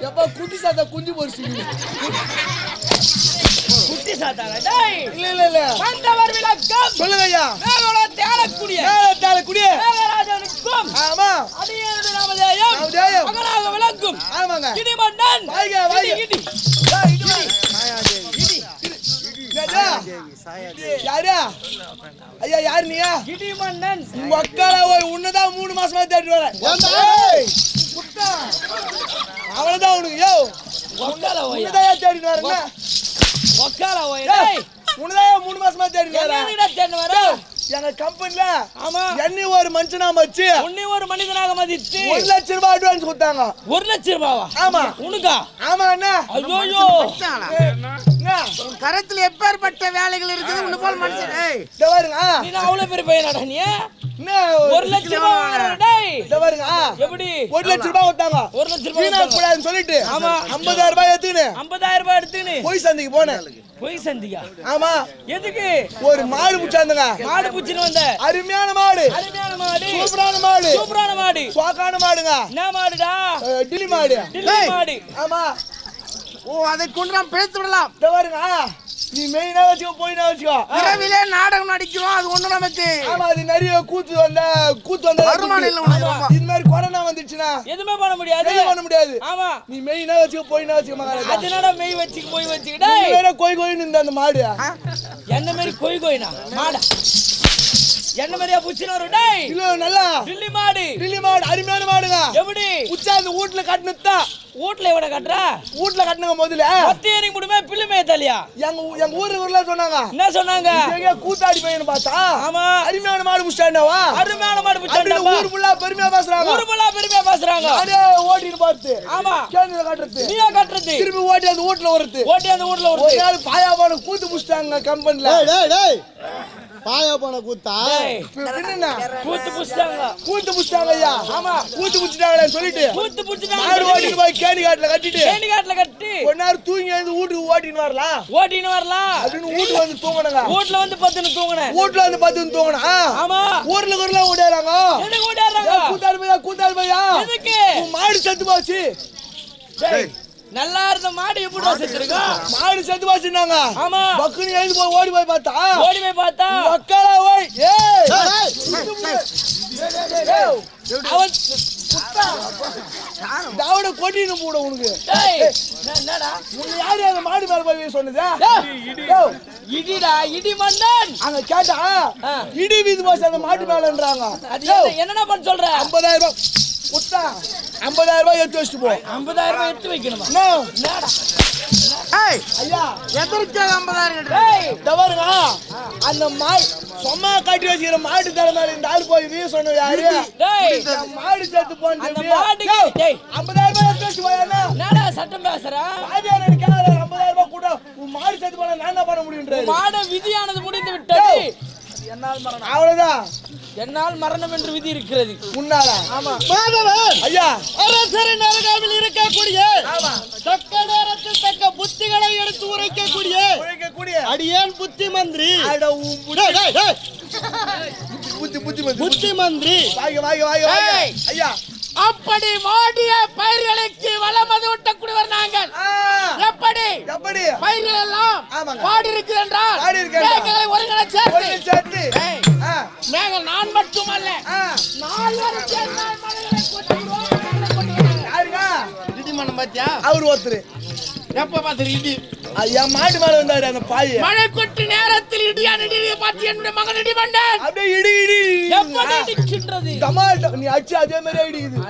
எப்பா குட்டி சாத்தா குஞ்சு பொரிச்சு குட்டி சாத்தாங்க டேய் இல்ல இல்ல இல்ல வந்தவர் விளக்கம் சொல்லுங்க ஐயா மேலோளத்தை ஆளக்கூடிய மேலத்தால குடியே மேகராஜனுக்கும் ஆமா அடியேனது நாமதேயம் நாமதேயம். மகனாக விளக்கும் ஆமாங்க இடிமன்னன் வாய்க, வாய்க. இடி, இடி. ஏய், இடி வா. ஏடா, யாரு ஐயா யாரு நீயா இடிமன்னன் உங்க அக்கால போய் உன்னதான் மூணு மாசமா தேடிட்டு வரேன் அவளதான் உனக்கு. யோ ஒக்கால தேடிட்டு மூணு மாசமா தேடிட்டு வரேன் எங்க கம்பெனில ஆமா. என்னை ஒரு மனுஷனா வச்சு உன்னை ஒரு மனிதனாக மதித்து ஒரு லட்சம் ரூபாய் அட்வான்ஸ் கொடுத்தாங்க. ஒரு லட்சம் ரூபாவா? ஆமா. உனக்கா? ஆமா அண்ணா. ஐயோ என்ன? கரத்துல எப்பேற்பட்ட வேலைகள் இருக்குது? உன்ன போல மனுஷன். பாருங்க. நீ அவ்வளவு பெரிய பையனாடா நீ? என்ன ஒரு லட்சம் ரூபாய் பாருங்க. எப்படி? ஒரு லட்சம் ரூபாய் கொடுத்தாங்க. ஒரு லட்சம் ரூபாய். கூடாதுன்னு சொல்லிட்டு. ஆமா. ஐம்பதாயிரம் ரூபாய் எடுத்துக்கின்னு. ஐம்பதாயிரம் ரூபாய் எடுத்துன்னு போய் சந்தைக்கு போனேன். போய் சந்திக்கா ஆமா. எதுக்கு? ஒரு மாடு பிடிச்சாந்துங்க. மாடு பூச்சின்னு வந்த. அருமையான மாடு. அருமையான மாடு. சூப்பரான மாடு. சூப்பரான மாடு. சோக்கான மாடுங்க. என்ன மாடுடா? டில்லி மாடு. டில்லி மாடு. ஆமா. ஓ அதை கொண்டு பிழைத்து விடலாம். இதோ பாருங்க. நீ மெயினா வச்சுக்கோ போயினா வச்சுக்கோ. இரவிலே நாடகம் நடிக்கிறோம் அது ஒண்ணு நமக்கு ஆமா அது நிறைய கூத்து வந்த கூத்து வந்த வருமானம் இல்ல உனக்கு. இது மாதிரி கொரோனா வந்துச்சுன்னா எதுவுமே பண்ண முடியாது. எதுவும் பண்ண முடியாது. ஆமா. நீ மெயினா வச்சுக்கோ போயினா வச்சுக்கோ மகாராஜா. அதனால மெய் வச்சுக்கு போய் வச்சுக்கிட்டே நீ வேற கோய் கோயின்னு இந்த அந்த மாடு. என்ன மாதிரி கொய் கொய்னா மாடா. என்ன மாதிரியா பூச்சின்னு வரும் டேய்? இல்ல நல்லா. டில்லி மாடு. டில்லி மாடு அருமையான மாடுங்க. எப்படி உச்சா அந்த வீட்டுல கட்டினதுதான். வீட்ல எவட கட்டுறா? வீட்டுல கட்டினுங்க முதல்ல. பத்து ஏறி முடியுமே பிள்ளைமே தலையா எங்க எங்க ஊர்ல ஊர்ல சொன்னாங்க. என்ன சொன்னாங்க? எங்க கூத்தாடி பையன் பார்த்தா. ஆமா. அருமையான மாடு முடிச்சாண்டாவா அருமையான மாடு அப்படின்னு பூச்சாண்டா ஊர் ஃபுல்லா பெருமையா பேசுறாங்க. ஊரு ஃபுல்லா பெருமையா பேசுறாங்க. அதே ஓட்டிட்டு பார்த்து. ஆமா. கேண்டீன்ல கட்டுறது. நீயா கட்டுறது? திருப்பி ஓட்டி அந்த வீட்டுல வருது. ஓட்டி அந்த வீட்ல ஒரு ஒரு நாள் பாயாபான கூத்து முடிச்சிட்டாங்க கம்பெனில. டேய் டேய் டேய். பாயா போன கூத்தா? கூத்து புடிச்சிட்டாங்க கூத்து முடிச்சிட்டாங்க ஐயா ஆமா கூத்து முடிச்சிட்டாங்களே சொல்லிட்டு. கூத்து மாடு புடிச்சிட்டாங்க ஓட்டிட்டு போய் கேணி காட்டுல கட்டிட்டு. தேனி காட்டுல கட்டி. கொஞ்ச நேரம் தூங்கி எழுந்து வீட்டுக்கு ஓட்டின்னு வரலாம் ஓட்டின்னு வரலாம் அப்படின்னு வீட்டுக்கு வந்து தூங்கணுங்க வீட்ல வந்து பத்துன்னு தூங்குனேன். வீட்டுல வந்து பார்த்து தூங்கணும். ஆமா. ஊர்ல ஊர்ல ஓடிறாங்க கூத்தாடி பையா கூத்தாடி பையா? மாடு செத்து போச்சு. டேய், நல்லா இருந்த மாடு எப்படி வச்சிருக்கா மாடு செத்து போச்சுன்னாங்க. ஆமா. பக்குனு எழுந்து போய் ஓடி போய் பார்த்தா? ஓடி போய் பார்த்தா? மக்களா ஓய் ஏய் டேய் ஏய், அவன். தாவட கொட்டின்னு போட உனக்கு. டேய், என்ன- என்னடா? உன்னை யாரு அந்த மாடு மேல போய் சொன்னது? இடிடா இடி மன்னன். அங்க கேட்டா ஆ. இடி வீது போச்சு அந்த மாட்டு மேலன்றாங்க. என்னடா பண்ண சொல்ற? ஐம்பதாயிரம் ரூபாய். ஐம்பதாயிரம் ரூபாய் எடுத்து வச்சுட்டு போ. ஐம்பதாயிரம் ரூபாய் எடுத்து வைக்கணுமா? என்ன? என்னடா? ஏய் ஐயா. எதற்காக ஐம்பதாயிரம் பாருங்க. அந்த மாடு சும்மா கட்டி வச்சுக்கிற மாட்டு தலை மேல இந்த ஆள் போய் வீ சொன்ன யாரு? மாடு சேர்த்து அந்த போன மாட்டுக்கு டேய் ஐம்பதாயிரம் ரூபாய் எடுத்து வச்சு போயா என்னடா சட்டம் பேசுற? ஐம்பதாயிரம் ரூபாய் கூட உன் மாடு சேர்த்து போனா நான் என்ன பண்ண முடியுன்றாரு மாட விதியானது முடிந்து விட்டது. அவ்வளவுதான். என்னால் மரணம் என்று விதி இருக்கிறது. முன்னால ஆமா. மாதவன்! ஐயா. அரசரின் அருகாமையில் இருக்கக்கூடிய ஆமா. தக்க நேரத்தில் தக்க புத்திகளை எடுத்து உரைக்கக்கூடிய உழைக்கக்கூடிய அடியேன் புத்தி. மந்திரி புத்தி. புத்தி புத்தி மந்திரி வாங்க வாங்க வாங்க. ஐயா. அப்படி வாடிய பயிர்களுக்கு வளமது ஊட்டக்கூடியவர் நாங்கள். எப்படி? எப்படி? பயிர்கள் எல்லாம். வாடி இருக்கு என்றால் நான் மட்டுமல்ல. ஆ. நால்வரும் சேர்ந்தால் மலைகளை கொட்டுகிறோம், இடிமனம் பாத்தியா? அவர் ஒருத்தர். எப்ப பாத்துரு இடி? என் மாட்டு மேல வந்தாரு அந்த பாய். மழை கொட்டு நேரத்தில் இடியை பார்த்து என்னுடைய மகன் இடிமண்டன் அப்படியே இடி இடி. எப்படி இடிக்கின்றது? டமால் நீ அடிச்சு அதே மாதிரி இடிக்குது.